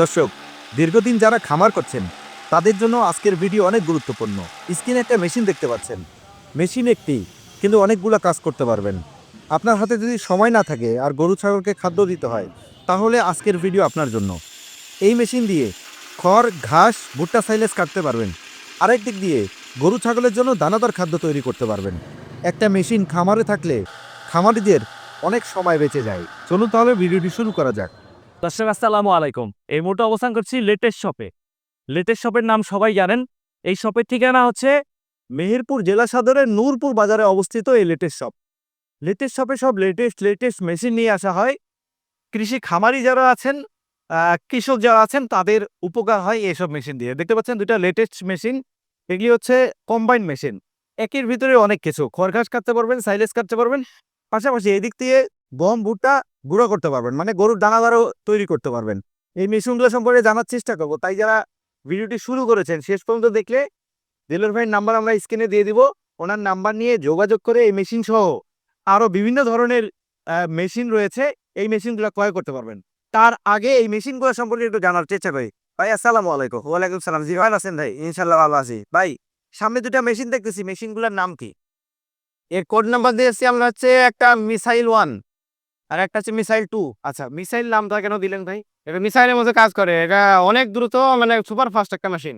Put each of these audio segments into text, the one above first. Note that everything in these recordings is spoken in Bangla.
দর্শক, দীর্ঘদিন যারা খামার করছেন, তাদের জন্য আজকের ভিডিও অনেক গুরুত্বপূর্ণ। স্ক্রিনে একটা মেশিন দেখতে পাচ্ছেন। মেশিন একটি, কিন্তু অনেকগুলো কাজ করতে পারবেন। আপনার হাতে যদি সময় না থাকে আর গরু, ছাগলকে খাদ্য দিতে হয়, তাহলে আজকের ভিডিও আপনার জন্য। এই মেশিন দিয়ে খড়, ঘাস, ভুট্টা সাইলেজ কাটতে পারবেন। আরেক দিক দিয়ে গরু, ছাগলের জন্য দানাদার খাদ্য তৈরি করতে পারবেন। একটা মেশিন খামারে থাকলে খামারিদের অনেক সময় বেঁচে যায়। চলুন তাহলে ভিডিওটি শুরু করা যাক। দর্শক, আসসালামু আলাইকুম। এই মুহূর্তে অবস্থান করছি লেটেস্ট শপে। লেটেস্ট শপের নাম সবাই জানেন। এই শপের ঠিকানা হচ্ছে মেহেরপুর জেলা সদরের নূরপুর বাজারে অবস্থিত এই লেটেস্ট শপ। লেটেস্ট শপে সব লেটেস্ট লেটেস্ট মেশিন নিয়ে আসা হয়। কৃষি খামারি যারা আছেন কৃষক যারা আছেন, তাদের উপকার হয় এইসব মেশিন দিয়ে। দেখতে পাচ্ছেন দুটা লেটেস্ট মেশিন। এগুলি হচ্ছে কম্বাইন মেশিন। একের ভিতরে অনেক কিছু। খড় ঘাস কাটতে পারবেন, সাইলেজ কাটতে পারবেন। পাশাপাশি এদিক দিয়ে গম, ভুট্টা গুঁড়ো করতে পারবেন। মানে গরুর দানাদারও তৈরি করতে পারবেন। এই মেশিনগুলো সম্পর্কে জানার চেষ্টা করব। তাই যারা ভিডিওটি শুরু করেছেন, শেষ পর্যন্ত দেখলে দিলর ভাইয়ের নাম্বার আমরা স্ক্রিনে দিয়ে দিব। ওনার নাম্বার নিয়ে যোগাযোগ করে এই মেশিন সহ আরও বিভিন্ন ধরনের মেশিন রয়েছে। এই মেশিনগুলো ক্রয় করতে পারবেন। তার আগে এই মেশিনগুলো সম্পর্কে একটু জানার চেষ্টা করি। ভাই, আসসালামু আলাইকুম। ওয়ালাইকুম সালাম। জি, ভালো আছেন ভাই? ইনশাল্লাহ ভালো আছি। ভাই, সামনে দুটা মেশিন দেখতেছি। মেশিনগুলোর নাম কি? এর কোড নাম্বার দিয়েছি আমরা হচ্ছে একটা মিসাইল ওয়ান। আর একটা হচ্ছে মিসাইল টু। আচ্ছা মিসাইল নামটা কেন দিলেন ভাই? এটা মিসাইলের মধ্যে কাজ করে। এটা অনেক দ্রুত মানে সুপার ফাস্ট একটা মেশিন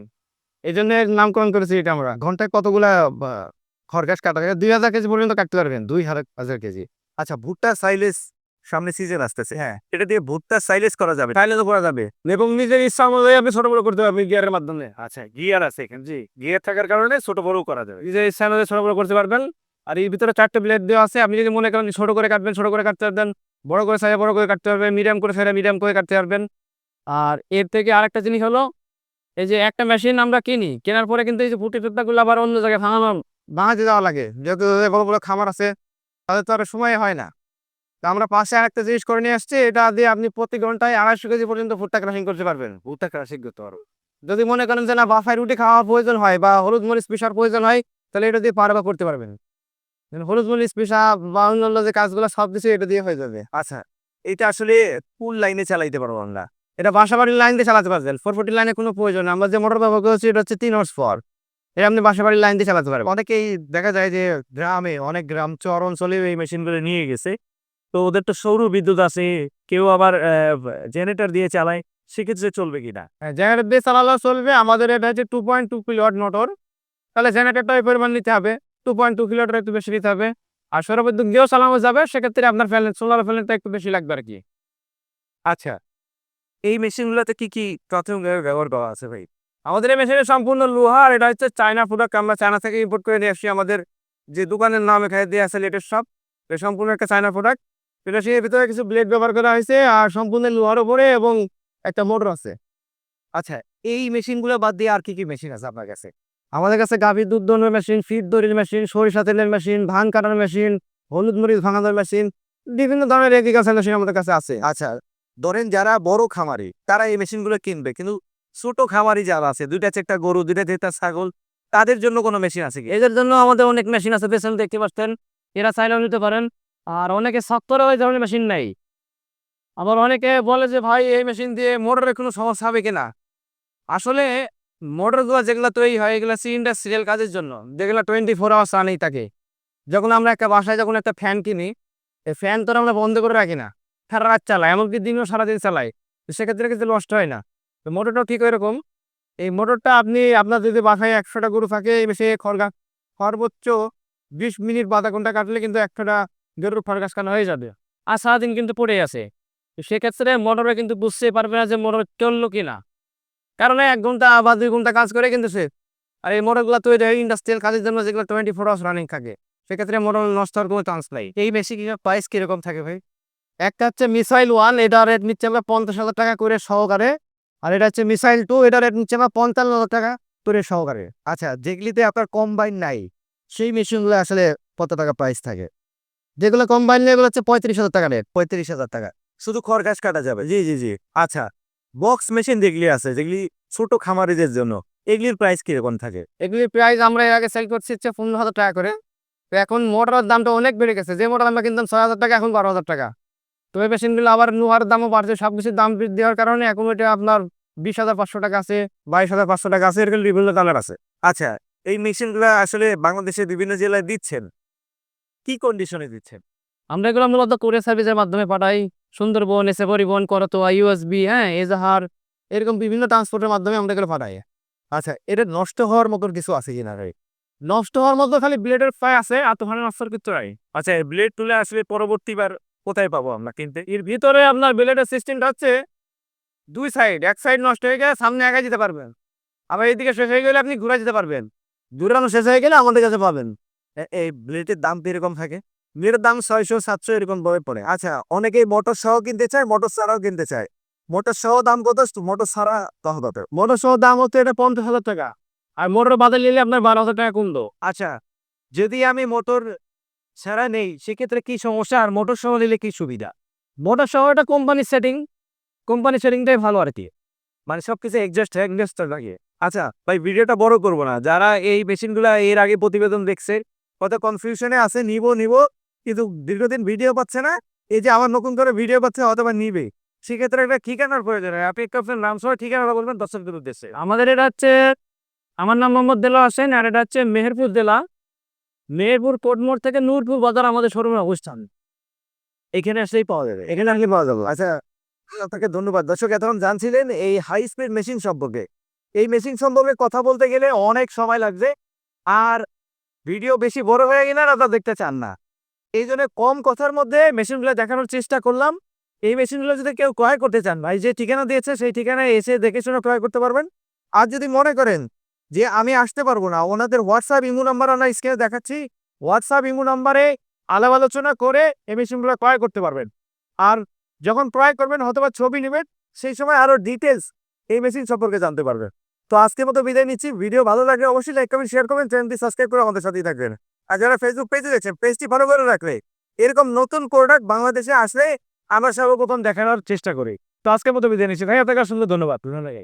এই জন্য নামকরণ করেছি এটা আমরা। ঘন্টায় কতগুলা বা, খরগাছ কাটা দুই হাজার কেজি পর্যন্ত কাটতে পারবেন দুই হাজার কেজি। আচ্ছা ভুট্টা সাইলেজ সামনে সিজন আসতেছে। হ্যাঁ। এটা দিয়ে ভুট্টা সাইলেজ করা যাবে? তাইলে তো করা যাবে। এবং নিজের ইচ্ছা অনুযায়ী আপনি ছোট বড় করতে পারবেন গিয়ারের মাধ্যমে। আচ্ছা গিয়ার আছে এখানে জি। গিয়ার থাকার কারণে ছোট বড়ও করা যাবে। নিজের ইচ্ছা অনুযায়ী ছোট বড় করতে পারবেন। আর এই ভিতরে চারটে ব্লেড দেওয়া আছে। আপনি যদি মনে করেন ছোট করে কাটবেন ছোট করে কাটতে পারবেন। বড় করে সাইজে বড় করে কাটতে পারবেন। মিডিয়াম করে সাইজে মিডিয়াম করে কাটতে পারবেন। আর এর থেকে আরেকটা জিনিস হলো এই যে একটা মেশিন আমরা কিনি কেনার পরে কিন্তু এই যে ফুটি টুটাগুলো আবার অন্য জায়গায় ভাঙানো ভাঙাতে যাওয়া লাগে। যেহেতু বড় বড় খামার আছে তাদের তো আর সময় হয় না। তো আমরা পাশে আরেকটা জিনিস করে নিয়ে আসছি এটা দিয়ে আপনি প্রতি ঘন্টায় আড়াইশো কেজি পর্যন্ত ভুট্টা ক্রাশিং করতে পারবেন। ভুট্টা ক্রাশিং করতে পারব। যদি মনে করেন যে না বাফায় রুটি খাওয়ার প্রয়োজন হয় বা হলুদ মরিচ পিসার প্রয়োজন হয় তাহলে এটা দিয়ে পারবা করতে পারবেন। হলুদ মরিচ পেশা বা অন্যান্য যে কাজগুলো সব কিছু এটা দিয়ে হয়ে যাবে। আচ্ছা এটা আসলে ফুল লাইনে চালাইতে পারব আমরা? এটা বাসা বাড়ির লাইন দিয়ে চালাতে পারবেন। ফোর ফোর্টি লাইনে কোনো প্রয়োজন নেই। আমরা যে মোটর ব্যবহার করছি এটা হচ্ছে তিন হর্স পর এটা আপনি বাসা বাড়ির লাইন দিয়ে চালাতে পারবেন। অনেকেই দেখা যায় যে গ্রামে অনেক গ্রাম চর অঞ্চলে এই মেশিনগুলো নিয়ে গেছে। তো ওদের তো সৌর বিদ্যুৎ আছে কেউ আবার জেনারেটর দিয়ে চালায় সেক্ষেত্রে চলবে কিনা? জেনারেটর দিয়ে চালালেও চলবে। আমাদের এটা হচ্ছে two point two kilowatt motor তাহলে জেনারেটরটা ওই পরিমাণ নিতে হবে। টু পয়েন্ট টু কিলোয়াটের একটু বেশি নিতে হবে। আর সৌরবিদ্যুৎ দিয়েও চালানো যাবে সেক্ষেত্রে আপনার ফ্যান সোলার ফ্যানেরটা একটু বেশি লাগবে আর কি। আচ্ছা এই মেশিনগুলোতে কি কি প্রাথমিকভাবে ব্যবহার করা আছে ভাই? আমাদের এই মেশিনের সম্পূর্ণ লোহার এটা হচ্ছে চায়না প্রোডাক্ট আমরা চায়না থেকে ইম্পোর্ট করে নিয়ে আসছি আমাদের যে দোকানের নাম এখানে দিয়ে আছে লেটেস্ট শপ এটা সম্পূর্ণ একটা চায়না প্রোডাক্ট এটা সেই ভিতরে কিছু ব্লেড ব্যবহার করা হয়েছে আর সম্পূর্ণ লোহার উপরে এবং একটা মোটর আছে। আচ্ছা এই মেশিনগুলো বাদ দিয়ে আর কি কি মেশিন আছে আপনার কাছে? আমাদের কাছে গাভীর দুধ দোনের মেশিন ফিট দড়ির মেশিন সরিষা তেলের মেশিন ধান কাটার মেশিন হলুদ মরিচ ভাঙানোর মেশিন বিভিন্ন ধরনের এগ্রিকালচার মেশিন আমাদের কাছে আছে। আচ্ছা ধরেন যারা বড় খামারি তারা এই মেশিনগুলো কিনবে কিন্তু ছোট খামারি যারা আছে দুইটা চারটা গরু দুইটা চারটা ছাগল তাদের জন্য কোনো মেশিন আছে কি? এদের জন্য আমাদের অনেক মেশিন আছে পেছনে দেখতে পাচ্ছেন এরা চাইলেও নিতে পারেন আর অনেকে সত্তরে ওই ধরনের মেশিন নেই আবার অনেকে বলে যে ভাই এই মেশিন দিয়ে মোটরের কোনো সমস্যা হবে কিনা? আসলে মোটরগুলো যেগুলো তৈরি হয়, এগুলো সিলিন্ডার সিরিয়াল কাজের জন্য। যেগুলো টোয়েন্টি ফোর আওয়ার্স আনেই থাকে। যখন আমরা একটা বাসায় যখন একটা ফ্যান কিনি, এই ফ্যান তো আমরা বন্ধ করে রাখি না। সারা রাত চালাই, এমনকি দিনও সারাদিন চালাই। তো সেক্ষেত্রে কিন্তু নষ্ট হয় না। তো মোটরটাও ঠিক এরকম এই মোটরটা আপনি, আপনার যদি বাসায় একশোটা গরু থাকে সে খড়গা, সর্বোচ্চ বিশ মিনিট বা আধা ঘণ্টা কাটলে কিন্তু একশোটা গরুর খড়গাছ কাটা হয়ে যাবে। আর সারাদিন কিন্তু পড়ে আছে। সেক্ষেত্রে মোটরে কিন্তু বুঝতে পারবে না যে মোটর চলল কি না কারণ এক ঘণ্টা বা দুই ঘণ্টা কাজ করে কিন্তু সে। আর এই মোটরগুলো তৈরি হয় ইন্ডাস্ট্রিয়াল কাজের জন্য যেগুলো টোয়েন্টি ফোর আওয়ার্স রানিং থাকে। সেক্ষেত্রে মোটর নষ্ট হওয়ার কোনো চান্স নাই। এই মেশিন প্রাইস কীরকম থাকে ভাই? একটা হচ্ছে মিসাইল ওয়ান এটা রেট নিচ্ছে আমরা পঞ্চাশ হাজার টাকা করে সহকারে। আর এটা হচ্ছে মিসাইল টু এটা রেট নিচ্ছে আমরা পঞ্চান্ন হাজার টাকা করে সহকারে। আচ্ছা যেগুলিতে আপনার কম্বাইন নাই, সেই মেশিনগুলো আসলে কত টাকা প্রাইস থাকে? যেগুলো কম্বাইন এগুলো হচ্ছে পঁয়ত্রিশ হাজার টাকা রেট পঁয়ত্রিশ হাজার টাকা। শুধু খড় ঘাস কাটা যাবে। জি জি জি। আচ্ছা বক্স মেশিন যেগুলি আছে যেগুলি ছোট খামারিদের জন্য এগুলির প্রাইস কীরকম থাকে? এগুলির প্রাইস আমরা এর আগে সেল করছি হচ্ছে পনেরো হাজার টাকা করে। তো এখন মোটরের দামটা অনেক বেড়ে গেছে। যে মোটর আমরা কিনতাম ছয় হাজার টাকা এখন বারো হাজার টাকা। তো এই মেশিনগুলো আবার লোহার দামও বাড়ছে সব কিছুর দাম বৃদ্ধি হওয়ার কারণে এখন ওইটা আপনার বিশ হাজার পাঁচশো টাকা আছে বাইশ হাজার পাঁচশো টাকা আছে এরকম বিভিন্ন কালার আছে। আচ্ছা এই মেশিনগুলো আসলে বাংলাদেশের বিভিন্ন জেলায় দিচ্ছেন? কি কন্ডিশনে দিচ্ছেন? আমরা এগুলো মূলত কোরিয়ার সার্ভিসের মাধ্যমে পাঠাই। সুন্দরবন, এসে পরিবহন করতোয়া ইউএসবি হ্যাঁ এজাহার, এরকম বিভিন্ন ট্রান্সপোর্টের মাধ্যমে আমরা এগুলো পাঠাই আচ্ছা এটা নষ্ট হওয়ার মতন কিছু আছে কিনা নষ্ট হওয়ার মতো খালি ব্লেডের ফায় আছে, আর তোখানে নষ্টের কিছু নাই। আচ্ছা ব্লেড তুলে আসলে পরবর্তীবার কোথায় পাবো আমরা? কিনতে এর ভিতরে আপনার ব্লেডের সিস্টেমটা হচ্ছে দুই সাইড এক সাইড নষ্ট হয়ে গেলে সামনে একা যেতে পারবেন। আবার এইদিকে শেষ হয়ে গেলে আপনি ঘুরে যেতে পারবেন। দূরানো শেষ হয়ে গেলে আমাদের কাছে পাবেন। এই ব্লেডের দাম তো এরকম থাকে? ব্লেডের দাম ছয়শো সাতশো এরকম ভাবে পড়ে। আচ্ছা অনেকেই মোটর সহ কিনতে চায় মোটর ছাড়াও কিনতে চায়। মোটর সহ দাম কত? মোটর ছাড়া কত মোটর সহ দাম হচ্ছে এটা পঞ্চাশ হাজার টাকা। আর মোটর বাদল নিলে আপনার বারো হাজার টাকা কমলো আচ্ছা যদি আমি মোটর ছাড়া নেই সেক্ষেত্রে কি সমস্যা? আর মোটর সহ নিলে কি সুবিধা? মোটর সহ এটা কোম্পানির সেটিং কোম্পানির সেটিংটাই ভালো আর কি। মানে সবকিছু এডজাস্ট এডজাস্ট লাগে। আচ্ছা ভাই ভিডিওটা বড় করব না। যারা এই মেশিনগুলো এর আগে প্রতিবেদন দেখছে কত কনফিউশনে আছে নিব নিব। কিন্তু দীর্ঘদিন ভিডিও পাচ্ছে না এই যে আবার নতুন করে ভিডিও পাচ্ছে অথবা নিবে। সেক্ষেত্রে একটা ঠিকানার প্রয়োজন হয়। আপনি একটু আপনার নাম সহ ঠিকানাটা বলবেন দর্শকদের উদ্দেশ্যে। আমাদের এটা হচ্ছে আমার নাম মোহাম্মদ দেলা হোসেন আর এটা হচ্ছে মেহেরপুর দেলা। মেহেরপুর কোটমোড় থেকে নূরপুর বাজার আমাদের শোরুমের অবস্থান। এখানে আসলেই পাওয়া যাবে। এখানে আসলে পাওয়া যাবে। আচ্ছা আপনাকে ধন্যবাদ। দর্শক এতক্ষণ জানছিলেন এই হাই স্পিড মেশিন সম্পর্কে। এই মেশিন সম্পর্কে কথা বলতে গেলে অনেক সময় লাগছে আর ভিডিও বেশি বড় হয়ে গেলে আপনারা দেখতে চান না। এই জন্য কম কথার মধ্যে মেশিনগুলো দেখানোর চেষ্টা করলাম। এই মেশিনগুলো যদি কেউ ক্রয় করতে চান, ভাই, যে ঠিকানা দিয়েছে সেই ঠিকানায় এসে দেখে শুনে ক্রয় করতে পারবেন। আর যদি মনে করেন যে আমি আসতে পারব না, ওনাদের হোয়াটসঅ্যাপ ইমো নাম্বার আমরা স্ক্রিনে দেখাচ্ছি হোয়াটসঅ্যাপ ইমো নাম্বারে আলাপ আলোচনা করে এই মেশিনগুলো ক্রয় করতে পারবেন। আর যখন ক্রয় করবেন, হয়তোবা ছবি নেবেন, সেই সময় আরও ডিটেলস এই মেশিন সম্পর্কে জানতে পারবেন। তো আজকের মতো বিদায় নিচ্ছি। ভিডিও ভালো লাগলে অবশ্যই লাইক কমেন্ট শেয়ার করবেন চ্যানেলটি সাবস্ক্রাইব করে আমাদের সাথেই থাকবেন। আর যারা ফেসবুক পেজে দেখছেন পেজটি ফলো করে রাখলে এরকম নতুন প্রোডাক্ট বাংলাদেশে আসলে আমরা সর্বপ্রথম দেখানোর চেষ্টা করি। তো আজকের মতো বিদায় নিচ্ছি। ভাই, আপনাকে সুন্দর ধন্যবাদ। ধন্যবাদ